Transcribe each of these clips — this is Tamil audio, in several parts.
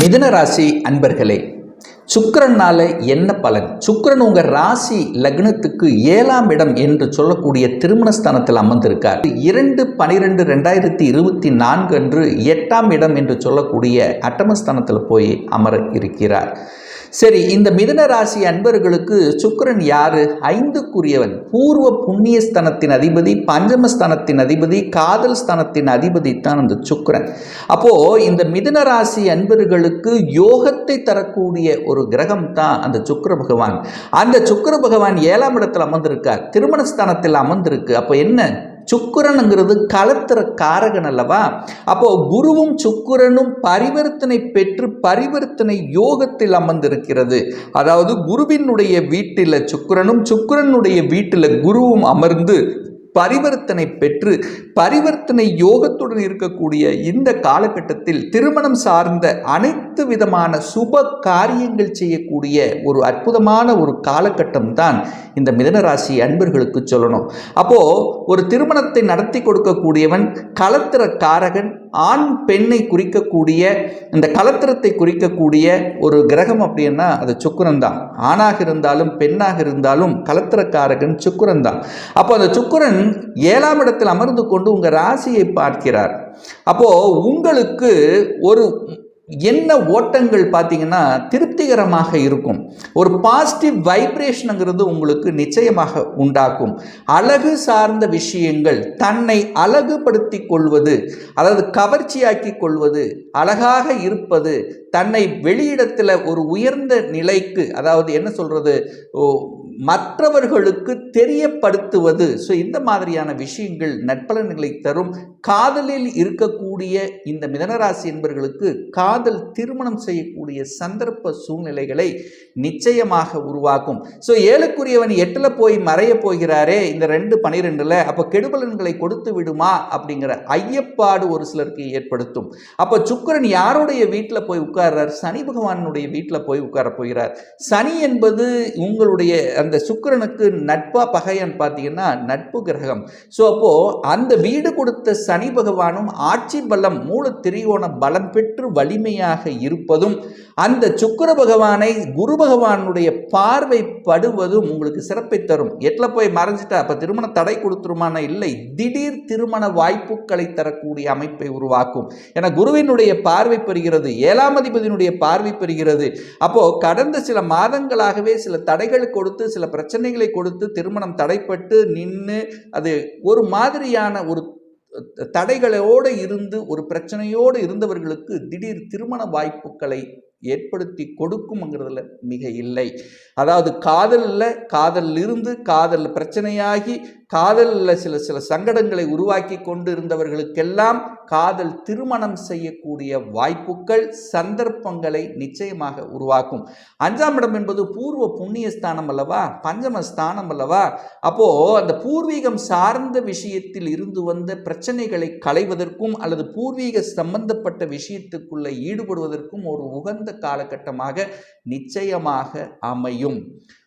மிதுன ராசி அன்பர்களே சுக்கிரனால என்ன பலன்? சுக்கரன் உங்க ராசி லக்னத்துக்கு ஏழாம் இடம் என்று சொல்லக்கூடிய திருமணஸ்தானத்தில் அமர்ந்திருக்கார். இரண்டு பனிரெண்டு ரெண்டாயிரத்தி இருபத்தி நான்கு அன்று எட்டாம் இடம் என்று சொல்லக்கூடிய அட்டமஸ்தானத்தில் போய் அமர இருக்கிறார். சரி இந்த மிதுன ராசி அன்பர்களுக்கு சுக்கிரன் யாரு? ஐந்துக்குரியவன். பூர்வ புண்ணிய ஸ்தனத்தின் அதிபதி பஞ்சமஸ்தானத்தின் அதிபதி காதல் ஸ்தானத்தின் அதிபதி தான் அந்த சுக்கரன். அப்போ இந்த மிதன ராசி அன்பர்களுக்கு யோகத்தை தரக்கூடிய ஒரு கிரகம் தான் அந்த சுக்கர பகவான். அந்த சுக்கர பகவான் ஏழாம் இடத்தில் அமர்ந்திருக்கார். திருமணஸ்தானத்தில் அமர்ந்திருக்கு. அப்போ என்ன? சுக்கிரனுங்கிறது கலத்துற காரகன் அல்லவா? அப்போ குருவும் சுக்குரனும் பரிவர்த்தனை பெற்று பரிவர்த்தனை யோகத்தில் அமர்ந்திருக்கிறது. அதாவது குருவினுடைய வீட்டில் சுக்கிரனும் சுக்கிரனுடைய வீட்டில் குருவும் அமர்ந்து பரிவர்த்தனை பெற்று பரிவர்த்தனை யோகத்துடன் இருக்கக்கூடிய இந்த காலகட்டத்தில் திருமணம் சார்ந்த அனைத்து விதமான சுப காரியங்கள் செய்யக்கூடிய ஒரு அற்புதமான ஒரு காலகட்டம் தான் இந்த மிதனராசி அன்பர்களுக்கு சொல்லணும். அப்போ ஒரு திருமணத்தை நடத்தி கொடுக்கக்கூடியவன் களத்திர காரகன் ஆண் பெண்ணை குறிக்கக்கூடிய இந்த கலத்திரத்தை குறிக்கக்கூடிய ஒரு கிரகம் அப்படின்னா அது சுக்குரன் தான் ஆணாக இருந்தாலும் பெண்ணாக இருந்தாலும் கலத்திரக்காரகன் சுக்குரன் தான் அப்போ அந்த சுக்குரன் ஏழாம் இடத்தில் அமர்ந்து கொண்டு உங்கள் ராசியை பார்க்கிறார். அப்போ உங்களுக்கு ஒரு என்ன ஓட்டங்கள் பார்த்தீங்கன்னா திருப்திகரமாக இருக்கும். ஒரு பாசிட்டிவ் வைப்ரேஷனுங்கிறது உங்களுக்கு நிச்சயமாக உண்டாக்கும். அழகு சார்ந்த விஷயங்கள் தன்னை அழகுபடுத்தி கொள்வது அதாவது கவர்ச்சியாக்கி கொள்வது அழகாக இருப்பது தன்னை வெளியிடத்தில் ஒரு உயர்ந்த நிலைக்கு அதாவது என்ன சொல்கிறது மற்றவர்களுக்கு தெரியப்படுத்துவது. ஸோ இந்த மாதிரியான விஷயங்கள் நட்பலன்களை தரும். காதலில் இருக்கக்கூடிய இந்த மிதனராசி என்பவர்களுக்கு காதல் திருமணம் செய்யக்கூடிய சந்தர்ப்ப சூழ்நிலைகளை நிச்சயமாக உருவாக்கும். ஸோ ஏழுக்குரியவன் எட்டில் போய் மறைய போகிறாரே இந்த ரெண்டு பனிரெண்டில் அப்போ கெடுபலன்களை கொடுத்து விடுமா அப்படிங்கிற ஐயப்பாடு ஒரு சிலருக்கு ஏற்படுத்தும். அப்போ சுக்கரன் யாருடைய வீட்டில் போய் உட்கார்றார்? சனி பகவானுடைய வீட்டில் போய் உட்கார போகிறார். சனி என்பது உங்களுடைய அந்த சுக்கிரனுக்கு நட்பா பகையான்னு பார்த்தீங்கன்னா நட்பு கிரகம். ஸோ அப்போது அந்த வீடு கொடுத்த சனி பகவானும் ஆட்சி பலம் மூல திரிகோண பலம் பெற்று வலிமை வலிமையாக இருப்பதும் அந்த சுக்கிர பகவானை குரு பகவானுடைய பார்வை படுவதும் உங்களுக்கு சிறப்பை தரும். எட்டில் போய் மறைஞ்சிட்டா அப்போ திருமண தடை கொடுத்துருமான? இல்லை திடீர் திருமண வாய்ப்புகளை தரக்கூடிய அமைப்பை உருவாக்கும். என குருவினுடைய பார்வை பெறுகிறது ஏழாம் அதிபதியினுடைய பார்வை பெறுகிறது. அப்போ கடந்த சில மாதங்களாகவே சில தடைகள் கொடுத்து சில பிரச்சனைகளை கொடுத்து திருமணம் தடைப்பட்டு நின்று அது ஒரு மாதிரியான ஒரு தடைகளோடு இருந்து ஒரு பிரச்சனையோடு இருந்தவர்களுக்கு திடீர் திருமண வாய்ப்புகளை ஏற்படுத்தி கொடுக்கும்ங்கிறதுல மிக இல்லை. அதாவது காதலில் காதலில் இருந்து காதல் பிரச்சனையாகி காதலில் சில சில சங்கடங்களை உருவாக்கி கொண்டு இருந்தவர்களுக்கெல்லாம் காதல் திருமணம் செய்யக்கூடிய வாய்ப்புகள் சந்தர்ப்பங்களை நிச்சயமாக உருவாக்கும். அஞ்சாம் இடம் என்பது பூர்வ புண்ணிய ஸ்தானம் அல்லவா? பஞ்சம ஸ்தானம் அல்லவா? அப்போ அந்த பூர்வீகம் சார்ந்த விஷயத்தில் இருந்து வந்த பிரச்சனைகளை களைவதற்கும் அல்லது பூர்வீக சம்பந்தப்பட்ட விஷயத்துக்குள்ள ஈடுபடுவதற்கும் ஒரு உகந்த காலகட்டமாக நிச்சயமாக அமையும்.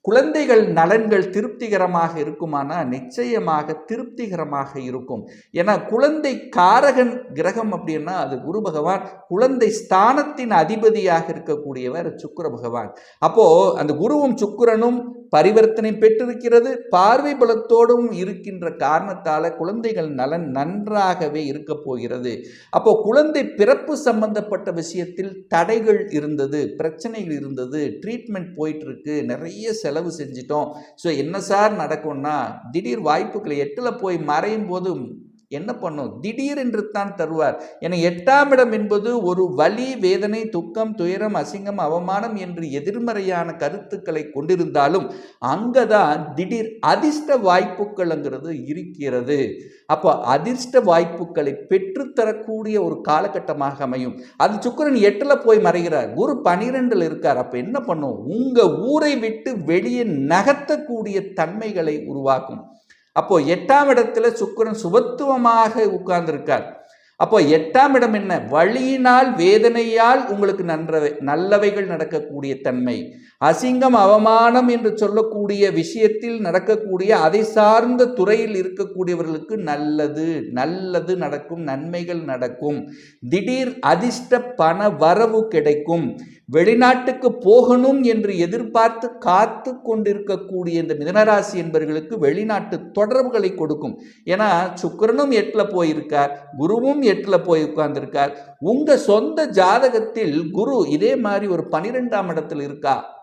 குழந்தைகள் நலன்கள் திருப்திகரமாக இருக்குமானா நிச்சயமாக திருப்திகரமாக இருக்கும். ஏன்னா குழந்தை காரகன் கிரகம் அப்படின்னா அது குரு பகவான் குழந்தை ஸ்தானத்தின் அதிபதியாக இருக்கக்கூடியவர் சுக்கர பகவான். அப்போ அந்த குருவும் சுக்கிரனும் பரிவர்த்தனை பெற்றிருக்கிறது. பார்வை பலத்தோடும் இருக்கின்ற காரணத்தால் குழந்தைகள் நலன் நன்றாகவே இருக்க போகிறது. அப்போ குழந்தை பிறப்பு சம்பந்தப்பட்ட விஷயத்தில் தடைகள் இருந்தது பிரச்சனைகள் இருந்தது ட்ரீட்மெண்ட் போயிட்டு இருக்கு நிறைய செலவு செஞ்சிட்டோம். ஸோ என்ன சார் நடக்கும்னா திடீர் வாய்ப்புகளை எட்டில் போய் மறையும் போது என்ன பண்ணும்? திடீரென்று தான் தருவார். என எட்டாம் இடம் என்பது ஒரு வலி வேதனை துக்கம் துயரம் அசிங்கம் அவமானம் என்று எதிர்மறையான கருத்துக்களை கொண்டிருந்தாலும் அங்கதான் திடீர் அதிர்ஷ்ட வாய்ப்புகள்ங்கிறது இருக்கிறது. அப்போ அதிர்ஷ்ட வாய்ப்புகளை பெற்றுத்தரக்கூடிய ஒரு காலகட்டமாக அமையும். அது சுக்கரன் எட்டில் போய் மறைகிறார். குரு பனிரெண்டில் இருக்கார். அப்போ என்ன பண்ணும்? உங்கள் ஊரை விட்டு வெளியே நகர்த்தக்கூடிய தன்மைகளை உருவாக்கும். அப்போ எட்டாம் இடத்துல சுக்கரன் சுபத்துவமாக உட்கார்ந்திருக்கார். அப்போ எட்டாம் இடம் என்ன? வழியினால் வேதனையால் உங்களுக்கு நன்றவை நல்லவைகள் நடக்கக்கூடிய தன்மை. அசிங்கம் அவமானம் என்று சொல்லக்கூடிய விஷயத்தில் நடக்கக்கூடிய அதை சார்ந்த துறையில் இருக்கக்கூடியவர்களுக்கு நல்லது நல்லது நடக்கும் நன்மைகள் நடக்கும். திடீர் அதிர்ஷ்ட பண வரவு கிடைக்கும். வெளிநாட்டுக்கு போகணும் என்று எதிர்பார்த்து காத்து கொண்டிருக்கக்கூடிய இந்த மிதனராசி என்பர்களுக்கு வெளிநாட்டு தொடர்புகளை கொடுக்கும். ஏன்னா சுக்கரனும் எட்டில் போயிருக்கார் குருவும் எட்டில் போய் உட்கார்ந்திருக்கார். உங்கள் சொந்த ஜாதகத்தில் குரு இதே மாதிரி ஒரு பனிரெண்டாம் இடத்தில் இருக்கா?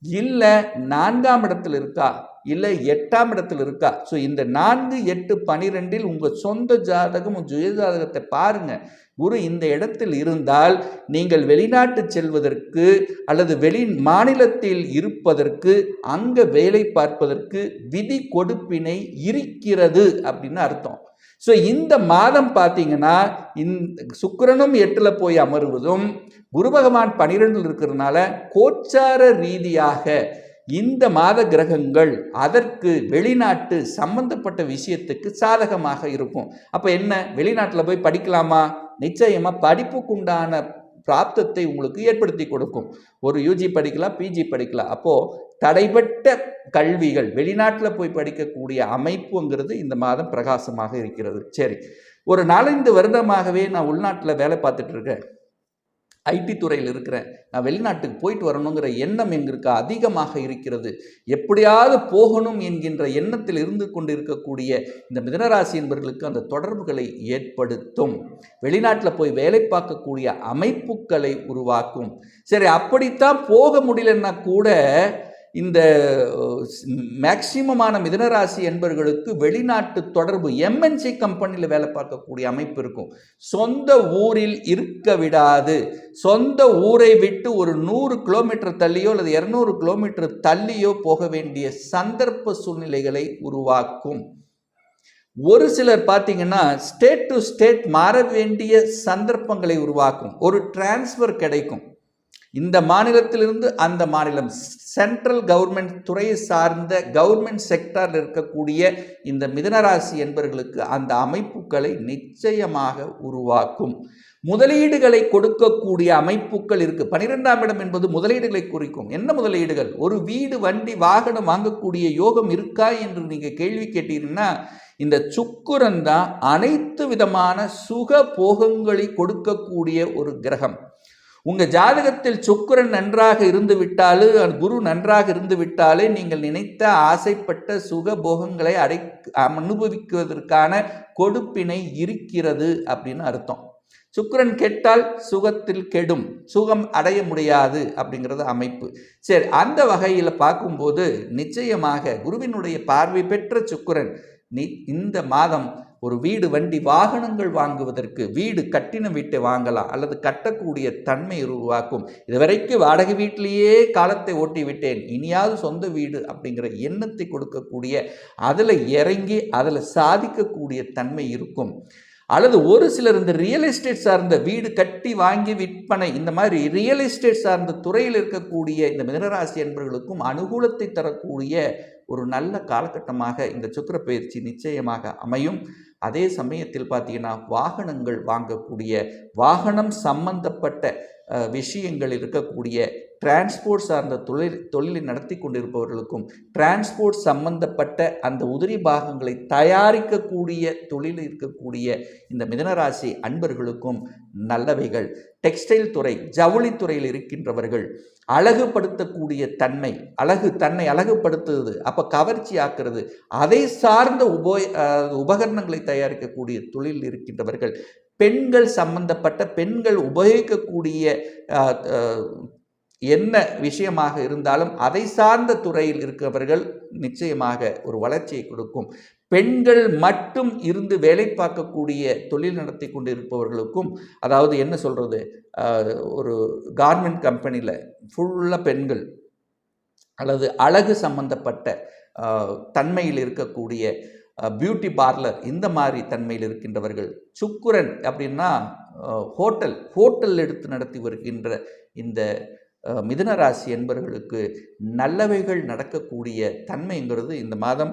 இல்லை நான்காம் இடத்தில் இருக்கா? இல்லை எட்டாம் இடத்தில் இருக்கா? ஸோ இந்த நான்கு எட்டு பனிரெண்டில் உங்கள் சொந்த ஜாதகம் சுய ஜாதகத்தை பாருங்கள் குரு இந்த இடத்தில் இருந்தால் நீங்கள் வெளிநாட்டு செல்வதற்கு அல்லது வெளி மாநிலத்தில் இருப்பதற்கு அங்கே வேலை பார்ப்பதற்கு விதி கொடுப்பினை இருக்கிறது அப்படின்னு அர்த்தம். ஸோ இந்த மாதம் பார்த்தீங்கன்னா இந்த சுக்கரனும் எட்டில் போய் அமருவதும் குரு பகவான் பனிரெண்டில் இருக்கிறதுனால கோச்சார ரீதியாக இந்த மாத கிரகங்கள் அதற்கு வெளிநாட்டு சம்பந்தப்பட்ட விஷயத்துக்கு சாதகமாக இருக்கும். அப்போ என்ன? வெளிநாட்டில் போய் படிக்கலாமா? நிச்சயமாக படிப்புக்குண்டான பிராப்தத்தை உங்களுக்கு ஏற்படுத்தி கொடுக்கும். ஒரு யூஜி படிக்கலாம் பிஜி படிக்கலாம். அப்போது தடைப்பட்ட கல்விகள் வெளிநாட்டில் போய் படிக்கக்கூடிய அமைப்புங்கிறது இந்த மாதம் பிரகாசமாக இருக்கிறது. சரி. ஒரு நாலஞ்சு வருடமாகவே நான் உள்நாட்டில் வேலை பார்த்துட்டு இருக்கேன். ஐடி துறையில் இருக்கிறேன். நான் வெளிநாட்டுக்கு போயிட்டு வரணுங்கிற எண்ணம் எங்கிருக்கு அதிகமாக இருக்கிறது. எப்படியாவது போகணும் என்கின்ற எண்ணத்தில் இருந்து கொண்டு இருக்கக்கூடிய இந்த மிதனராசி என்பவர்களுக்கு அந்த தொடர்புகளை ஏற்படுத்தும். வெளிநாட்டில் போய் வேலை பார்க்கக்கூடிய அமைப்புகளை உருவாக்கும். சரி அப்படித்தான் போக முடியலன்னா கூட இந்த மேக்சிமமான மிதனராசி என்பவர்களுக்கு வெளிநாட்டு தொடர்பு எம்என்சி கம்பெனியில் வேலை பார்க்கக்கூடிய அமைப்பு இருக்கும். சொந்த ஊரில் இருக்க விடாது. சொந்த ஊரை விட்டு ஒரு நூறு கிலோமீட்டர் தள்ளியோ அல்லது இரநூறு கிலோமீட்டர் தள்ளியோ போக வேண்டிய சந்தர்ப்ப சூழ்நிலைகளை உருவாக்கும். ஒரு சிலர் பார்த்தீங்கன்னா ஸ்டேட் டு ஸ்டேட் மாற வேண்டிய சந்தர்ப்பங்களை உருவாக்கும். ஒரு டிரான்ஸ்ஃபர் கிடைக்கும். இந்த மாநிலத்திலிருந்து அந்த மாநிலம் சென்ட்ரல் கவர்மெண்ட் துறையை சார்ந்த கவர்மெண்ட் செக்டாரில் இருக்கக்கூடிய இந்த மிதனராசி என்பவர்களுக்கு அந்த அமைப்புகளை நிச்சயமாக உருவாக்கும். முதலீடுகளை கொடுக்கக்கூடிய அமைப்புகள் இருக்கு. பனிரெண்டாம் இடம் என்பது முதலீடுகளை குறிக்கும். என்ன முதலீடுகள்? ஒரு வீடு வண்டி வாகனம் வாங்கக்கூடிய யோகம் இருக்கா என்று நீங்க கேள்வி கேட்டீங்கன்னா இந்த சுக்குரன் தான் அனைத்து விதமான சுக போகங்களை கொடுக்கக்கூடிய ஒரு கிரகம். உங்கள் ஜாதகத்தில் சுக்கரன் நன்றாக இருந்து விட்டாலே குரு நன்றாக இருந்து விட்டாலே நீங்கள் நினைத்த ஆசைப்பட்ட சுக போகங்களை அடை அனுபவிக்குவதற்கான கொடுப்பினை இருக்கிறது அப்படின்னு அர்த்தம். சுக்கரன் கெட்டால் சுகத்தில் கெடும் சுகம் அடைய முடியாது அப்படிங்கிறது அமைப்பு. சரி அந்த வகையில் பார்க்கும்போது நிச்சயமாக குருவினுடைய பார்வை பெற்ற சுக்கரன் இந்த மாதம் ஒரு வீடு வண்டி வாகனங்கள் வாங்குவதற்கு வீடு கட்டின வீட்டை வாங்கலாம் அல்லது கட்டக்கூடிய தன்மை உருவாக்கும்? இதுவரைக்கும் வாடகை வீட்டிலேயே காலத்தை ஓட்டி விட்டேன் இனியாவது சொந்த வீடு அப்படிங்கிற எண்ணத்தை கொடுக்கக்கூடிய அதில் இறங்கி அதில் சாதிக்கக்கூடிய தன்மை இருக்கும். அல்லது ஒரு சிலர் இந்த ரியல் எஸ்டேட் சார்ந்த வீடு கட்டி வாங்கி விற்பனை இந்த மாதிரி ரியல் எஸ்டேட் சார்ந்த துறையில் இருக்கக்கூடிய இந்த மிதனராசி என்பவர்களுக்கும் அனுகூலத்தை தரக்கூடிய ஒரு நல்ல காலகட்டமாக இந்த சுக்கர பயிற்சி நிச்சயமாக அமையும். அதே சமயத்தில் பார்த்தீங்கன்னா வாகனங்கள் வாங்கக்கூடிய வாகனம் சம்பந்தப்பட்ட விஷயங்கள் இருக்கக்கூடிய டிரான்ஸ்போர்ட் சார்ந்த தொழில் தொழிலை நடத்தி கொண்டிருப்பவர்களுக்கும் டிரான்ஸ்போர்ட் சம்பந்தப்பட்ட அந்த உதிரி பாகங்களை தயாரிக்கக்கூடிய தொழில் இருக்கக்கூடிய இந்த மிதனராசி அன்பர்களுக்கும் நல்லவைகள். டெக்ஸ்டைல் துறை ஜவுளித்துறையில் இருக்கின்றவர்கள் அழகுபடுத்தக்கூடிய தன்மை அழகு தன்னை அழகுபடுத்துவது அப்போ கவர்ச்சி ஆக்குறது அதை சார்ந்த உபோ உபகரணங்களை தயாரிக்கக்கூடிய தொழில் இருக்கின்றவர்கள். பெண்கள் சம்பந்தப்பட்ட பெண்கள் உபயோகிக்கக்கூடிய என்ன விஷயமாக இருந்தாலும் அதை சார்ந்த துறையில் இருக்கிறவர்கள் நிச்சயமாக ஒரு வளர்ச்சியை கொடுக்கும். பெண்கள் மட்டும் இருந்து வேலை பார்க்கக்கூடிய தொழில் நடத்தி கொண்டு இருப்பவர்களுக்கும் அதாவது என்ன சொல்கிறது ஒரு கார்மெண்ட் கம்பெனியில் ஃபுல்லாக பெண்கள் அல்லது அழகு சம்பந்தப்பட்ட தன்மையில் இருக்கக்கூடிய பியூட்டி பார்லர் இந்த மாதிரி தன்மையில் இருக்கின்றவர்கள் சுக்குரன் அப்படின்னா ஹோட்டல் ஹோட்டல் எடுத்து நடத்தி வருகின்ற இந்த மிதுன ராசி என்பவர்களுக்கு நல்லவைகள் நடக்கக்கூடிய தன்மைங்கிறது இந்த மாதம்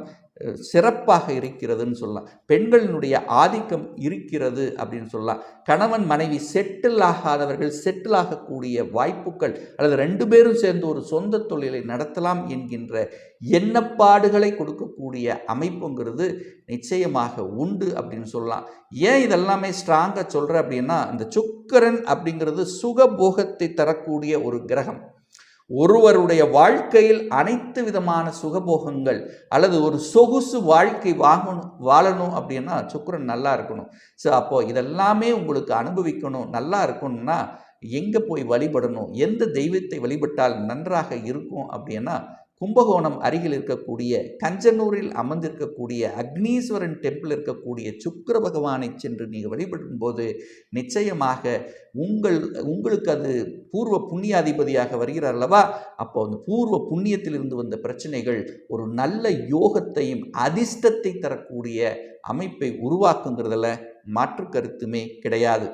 சிறப்பாக இருக்கிறதுன்னு சொல்லலாம். பெண்களினுடைய ஆதிக்கம் இருக்கிறது அப்படின்னு சொல்லலாம். கணவன் மனைவி செட்டில் ஆகாதவர்கள் செட்டில் ஆகக்கூடிய வாய்ப்புகள் அல்லது ரெண்டு பேரும் சேர்ந்து ஒரு சொந்த தொழிலை நடத்தலாம் என்கின்ற எண்ணப்பாடுகளை கொடுக்கக்கூடிய அமைப்புங்கிறது நிச்சயமாக உண்டு அப்படின்னு சொல்லலாம். ஏன் இதெல்லாமே ஸ்ட்ராங்காக சொல்கிறேன் அப்படின்னா இந்த சுக்கரன் அப்படிங்கிறது சுகபோகத்தை தரக்கூடிய ஒரு கிரகம். ஒருவருடைய வாழ்க்கையில் அனைத்து விதமான சுகபோகங்கள் அல்லது ஒரு சொகுசு வாழ்க்கை வாங்கணும் வாழணும் அப்படின்னா சுக்கிரன் நல்லா இருக்கணும். ஸோ அப்போது இதெல்லாமே உங்களுக்கு அனுபவிக்கணும் நல்லா இருக்கணும்னா எங்கே போய் வழிபடணும் எந்த தெய்வத்தை வழிபட்டால் நன்றாக இருக்கும் அப்படின்னா கும்பகோணம் அருகில் இருக்கக்கூடிய கஞ்சனூரில் அமர்ந்திருக்கக்கூடிய அக்னீஸ்வரன் டெம்பிள் இருக்கக்கூடிய சுக்கர பகவானை சென்று நீங்கள் வழிபடும் போது நிச்சயமாக உங்கள் உங்களுக்கு அது பூர்வ புண்ணியாதிபதியாக வருகிறார் அல்லவா? அப்போ அந்த பூர்வ புண்ணியத்திலிருந்து வந்த பிரச்சனைகள் ஒரு நல்ல யோகத்தையும் அதிர்ஷ்டத்தை தரக்கூடிய அமைப்பை உருவாக்குங்கிறதுல மாற்று கருத்துமே கிடையாது.